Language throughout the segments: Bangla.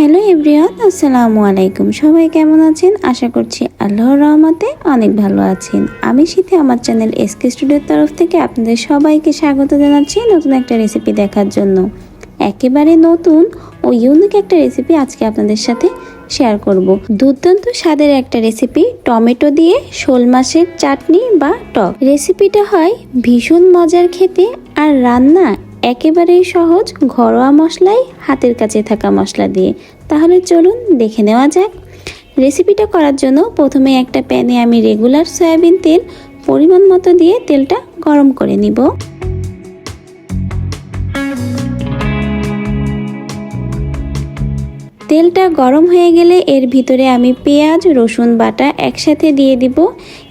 হ্যালো এভরিওয়ান, আসসালামু আলাইকুম। সবাই কেমন আছেন? আশা করছি আল্লাহর রহমতে অনেক ভালো আছেন। আমি শীতে আমার চ্যানেল এসকে স্টুডিওর তরফ থেকে আপনাদের সবাইকে স্বাগত জানাচ্ছি নতুন একটা রেসিপি দেখার জন্য। একেবারে নতুন ও ইউনিক একটা রেসিপি আজকে আপনাদের সাথে শেয়ার করব। দুর্দান্ত স্বাদের একটা রেসিপি, টমেটো দিয়ে শোল মাছের চাটনি বা টক। রেসিপিটা হয় ভীষণ মজার খেতে আর রান্না একেবারেই সহজ ঘরোয়া মশলাই হাতের কাছে থাকা মশলা দিয়ে। তাহলে চলুন দেখে নেওয়া যাক। রেসিপিটা করার জন্য প্রথমে একটা প্যানে আমি রেগুলার সয়াবিন তেল পরিমাণ মতো দিয়ে তেলটা গরম করে নিব। তেলটা গরম হয়ে গেলে এর ভিতরে আমি পেঁয়াজ, রসুন বাটা একসাথে দিয়ে দিব।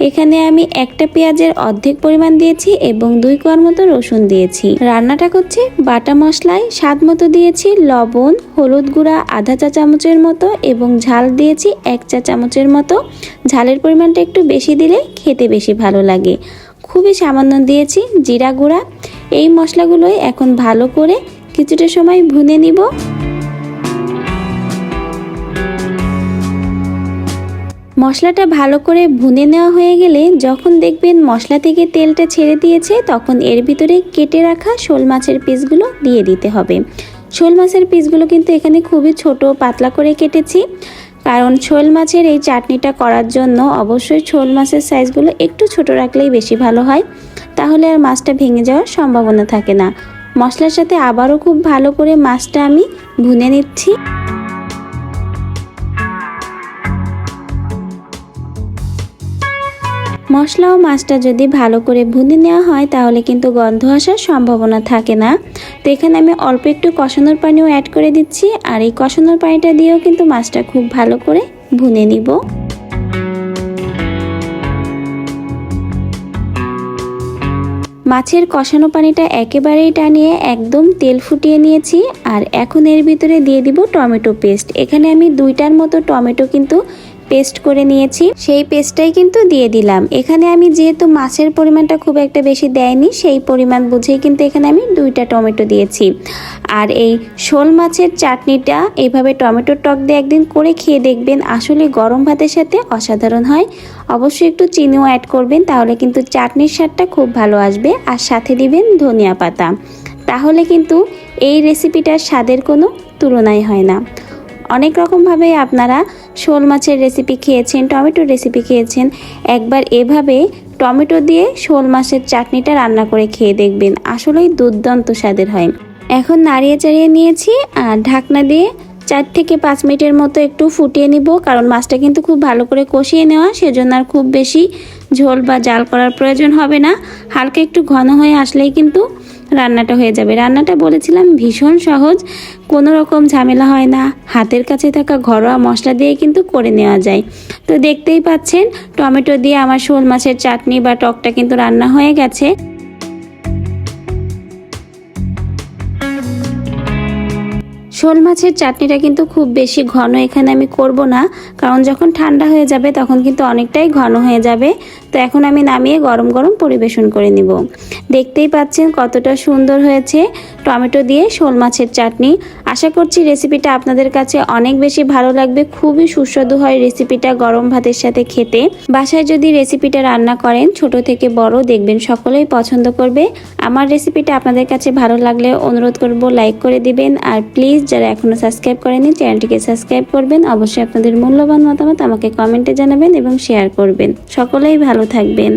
এখানে আমি একটা পেঁয়াজের অর্ধেক পরিমাণ দিয়েছি এবং দুই কোয়ার মতো রসুন দিয়েছি। রান্নাটা করছি বাটা মশলায়, স্বাদ মতো দিয়েছি লবণ, হলুদ গুঁড়া, আধা চা চামচের মতো এবং ঝাল দিয়েছি এক চা চামচের মতো। ঝালের পরিমাণটা একটু বেশি দিলে খেতে বেশি ভালো লাগে। খুবই সামান্য দিয়েছি জিরা গুঁড়া। এই মশলাগুলোই এখন ভালো করে কিছুটা সময় ভুনে নিব। মশলাটা ভালো করে ভুনে নেওয়া হয়ে গেলে যখন দেখবেন মশলা থেকে তেলটা ছেড়ে দিয়েছে, তখন এর ভিতরে কেটে রাখা শোল মাছের পিসগুলো দিয়ে দিতে হবে। শোল মাছের পিসগুলো কিন্তু এখানে খুবই ছোট পাতলা করে কেটেছি। কারণ শোল মাছের এই চাটনিটা করার জন্য অবশ্যই শোল মাছের সাইজগুলো একটু ছোট রাখলেই বেশি ভালো হয়। তাহলে আর মাছটা ভেঙে যাওয়ার সম্ভাবনা থাকে না। মশলার সাথে আবারও খুব ভালো করে মাছটা আমি ভুনে নিচ্ছি। মশলা ও মাছটা যদি ভালো করে ভুনে নেওয়া হয়, তাহলে কিন্তু গন্ধ আসার সম্ভাবনা থাকে না। তো এখানে আমি অল্প একটু কষানোর পানিও অ্যাড করে দিচ্ছি, আর এই কষানোর পানিটা দিয়েও কিন্তু মাছটা খুব ভালো করে ভুনে নিব। মাছের কষানো পানিটা একেবারেই টানিয়ে একদম তেল ফুটিয়ে নিয়েছি, আর এখন এর ভিতরে দিয়ে দিব টমেটো পেস্ট। এখানে আমি দুইটার মতো টমেটো কিন্তু পেস্ট করে নিয়েছি। সেই পেস্টটাই কিন্তু দিয়ে দিলাম। এখানে আমি যেহেতু মাছের পরিমাণটা খুব একটা বেশি দেয়নি, সেই পরিমাণ বুঝেই কিন্তু এখানে আমি দুইটা টমেটো দিয়েছি। আর এই শোল মাছের চাটনিটা এইভাবে টমেটোর টক দিয়ে একদিন করে খেয়ে দেখবেন। আসলে গরম ভাতের সাথে অসাধারণ হয়। অবশ্যই একটু চিনিও অ্যাড করবেন, তাহলে কিন্তু চাটনির স্বাদটা খুব ভালো আসবে। আর সাথে দিবেন ধনিয়া পাতা। তাহলে কিন্তু এই রেসিপিটার স্বাদের কোনো তুলনাই হয় না। অনেক রকমভাবে আপনারা শোল মাছের রেসিপি খেয়েছেন, টমেটোর রেসিপি খেয়েছেন। একবার এভাবে টমেটো দিয়ে শোল মাছের চাটনিটা রান্না করে খেয়ে দেখবেন। আসলেই দুর্দান্ত স্বাদের হয়। এখন নাড়িয়ে চাড়িয়ে নিয়েছি, আর ঢাকনা দিয়ে চার থেকে পাঁচ মিনিটের মতো একটু ফুটিয়ে নিব, কারণ মাছটা কিন্তু খুব ভালো করে কষিয়ে নেওয়া, সেজন্য আর খুব বেশি ঝোল বা জাল করার প্রয়োজন হবে না। হালকা একটু ঘন হয়ে আসলেই কিন্তু রান্নাটা হয়ে যাবে। রান্নাটা বলেছিলাম ভীষণ সহজ, কোনো রকম ঝামেলা হয় না। হাতের কাছে থাকা ঘরোয়া মশলা দিয়ে কিন্তু করে নেওয়া যায়। তো দেখতেই পাচ্ছেন, টমেটো দিয়ে আমার শোল মাছের চাটনি বা টকটা কিন্তু রান্না হয়ে গেছে। শোল মাছের চাটনিটা কিন্তু খুব বেশি ঘন এখানে আমি করব না, কারণ যখন ঠান্ডা হয়ে যাবে তখন কিন্তু অনেকটাই ঘন হয়ে যাবে। তো এখন আমি নামিয়ে গরম গরম পরিবেশন করে নিব। দেখতেই পাচ্ছেন কতটা সুন্দর হয়েছে টমেটো দিয়ে শোল মাছের চাটনি। আশা করছি রেসিপিটা আপনাদের কাছে অনেক বেশি ভালো লাগবে। খুবই সুস্বাদু হয় রেসিপিটা গরম ভাতের সাথে খেতে। বাসায় যদি রেসিপিটা রান্না করেন, ছোট থেকে বড় দেখবেন সকলেই পছন্দ করবে। আমার রেসিপিটা আপনাদের কাছে ভালো লাগলে অনুরোধ করব লাইক করে দিবেন। আর প্লিজ যারা এখনও সাবস্ক্রাইব করেনি চ্যানেলটিকে সাবস্ক্রাইব করবেন। অবশ্যই আপনাদের মূল্যবান মতামত আমাকে কমেন্টে জানাবেন এবং শেয়ার করবেন। সকলেই ভালো থাকবেন